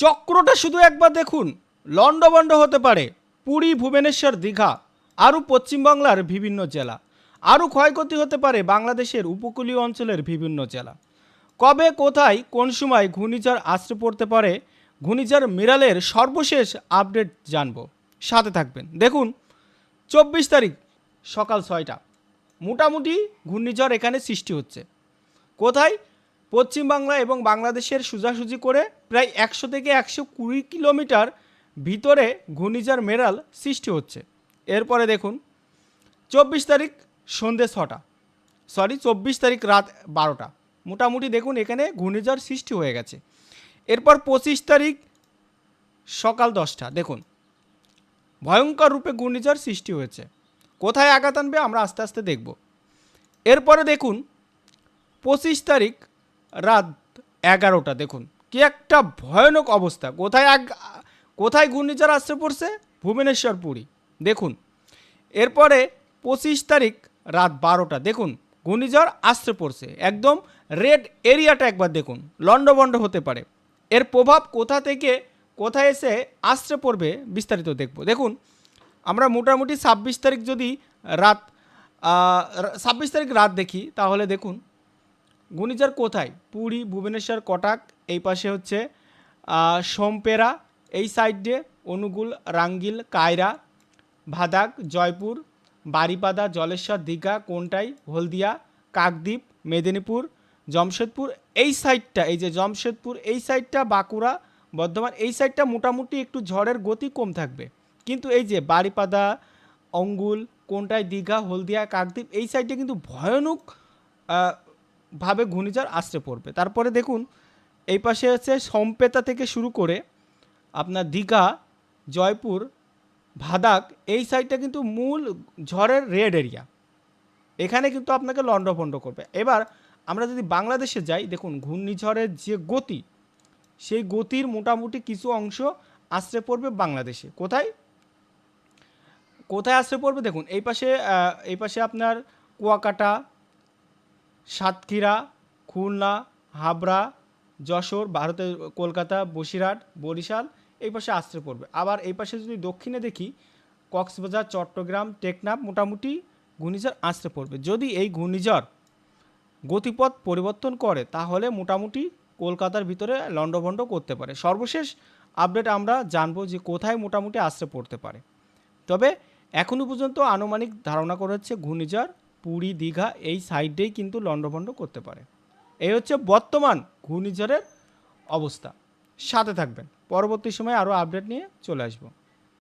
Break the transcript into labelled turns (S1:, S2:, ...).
S1: চক্রটা শুধু একবার দেখুন। লণ্ডভণ্ড হতে পারে। পুরী, ভুবনেশ্বর, দীঘা, আরও পশ্চিমবাংলার বিভিন্ন জেলা। আরও ক্ষয়ক্ষতি হতে পারে বাংলাদেশের উপকূলীয় অঞ্চলের বিভিন্ন জেলা। কবে, কোথায়, কোন সময় ঘূর্ণিঝড় আশ্রে পড়তে পারে, ঘূর্ণিঝড় মিরালের সর্বশেষ আপডেট জানব। সাথে থাকবেন। দেখুন, চব্বিশ তারিখ, সকাল ছয়টা। মোটামুটি ঘূর্ণিঝড় এখানে সৃষ্টি হচ্ছে। কোথায়? পশ্চিমবাংলা এবং বাংলাদেশের সোজাসুজি করে প্রায় একশো থেকে একশো কুড়ি কিলোমিটার ভিতরে ঘূর্ণিঝড় মেরাল সৃষ্টি হচ্ছে। এরপরে দেখুন, চব্বিশ তারিখ সন্ধে ছটা সরি চব্বিশ তারিখ রাত বারোটা। মোটামুটি দেখুন, এখানে ঘূর্ণিঝড় সৃষ্টি হয়ে গেছে। এরপর পঁচিশ তারিখ সকাল দশটা, দেখুন, ভয়ঙ্কর রূপে ঘূর্ণিঝড় সৃষ্টি হয়েছে। কোথায় আঘাত আনবে আমরা আস্তে আস্তে দেখব। এরপরে দেখুন, পঁচিশ তারিখ রাত এগারোটা, দেখুন। কি একটা ভয়ানক অবস্থা। কোথায় এক, কোথায় ঘূর্ণিঝড় আসছে পড়ছে? ভুবনেশ্বর পুরী। দেখুন। এরপরে পঁচিশ তারিখ রাত বারোটা, দেখুন। ঘূর্ণিঝড় আসছে পড়ছে। একদম রেড এরিয়াটা একবার দেখুন। লণ্ডভণ্ড হতে পারে। এর প্রভাব কোথা থেকে, কোথায় এসে আসছে পড়বে বিস্তারিত দেখব। দেখুন, আমরা মোটামুটি ছাব্বিশ তারিখ যদি রাত ছাব্বিশ তারিখ রাত দেখি, তাহলে দেখুন ঘূর্ণিঝড় কোথায়? পুরী, ভুবনেশ্বর, কটাক, এই পাশে হচ্ছে সোমপেরা, এই সাইডে অনুগুল, রাঙ্গিল, কায়রা, ভাদাক, জয়পুর, বারিপাদা, জলেশ্বর, দীঘা, কোনটাই, হলদিয়া, কাকদ্বীপ, মেদিনীপুর, জমশেদপুর, এই সাইডটা, এই যে জমশেদপুর, এই সাইডটা বাঁকুড়া, বর্ধমান, এই সাইডটা মোটামুটি একটু ঝড়ের গতি কম থাকবে। কিন্তু এই যে বারিপাদা, অঙ্গুল কোনটায় দীঘা, হলদিয়া, কাকদ্বীপ, এই সাইডে কিন্তু ভয়ানক ভাবে ঘূর্ণিঝড় আসতে পড়বে। তারপরে দেখুন, এই পাশে হচ্ছে সম্পেতা থেকে শুরু করে আপনার দীঘা, জয়পুর, ভাদাক, এই সাইডটা কিন্তু মূল ঝড়ের রেড এরিয়া এখানে কিন্তু আপনাকে লণ্ডভণ্ড করবে। এবার আমরা যদি বাংলাদেশে যাই, দেখুন ঘূর্ণিঝড়ের যে গতি, সেই গতির মোটামুটি কিছু অংশ আশ্রে পড়বে বাংলাদেশে। কোথায়? কোথায় আশ্রে পড়বে? দেখুন, এই পাশে এই পাশে আপনার কুয়াকাটা সাতক্ষীরা, খুলনা, হাবড়া, যশোর, ভারতের কলকাতা, বসিরহাট, বরিশাল এই পাশে আশ্রে পড়বে। আবার এই পাশে যদি দক্ষিণে দেখি, কক্সবাজার, চট্টগ্রাম, টেকনাফ মোটামুটি ঘূর্ণিঝড় আশ্রে পড়বে। যদি এই ঘূর্ণিঝড় গতিপথ পরিবর্তন করে, তাহলে মোটামুটি কলকাতার ভিতরে লণ্ডভণ্ড করতে পারে। সর্বশেষ আপডেট আমরা জানব যে কোথায় মোটামুটি আশ্রে পড়তে পারে। তবে এখনও পর্যন্ত আনুমানিক ধারণা করা হচ্ছে ঘূর্ণিঝড় পুরী, দীঘা এই সাইডেই কিন্তু লণ্ডভণ্ড করতে পারে। এই হচ্ছে বর্তমান ঘূর্ণিঝড়ের অবস্থা। সাথে থাকবেন। পরবর্তী সময়ে আরও আপডেট নিয়ে চলে আসব।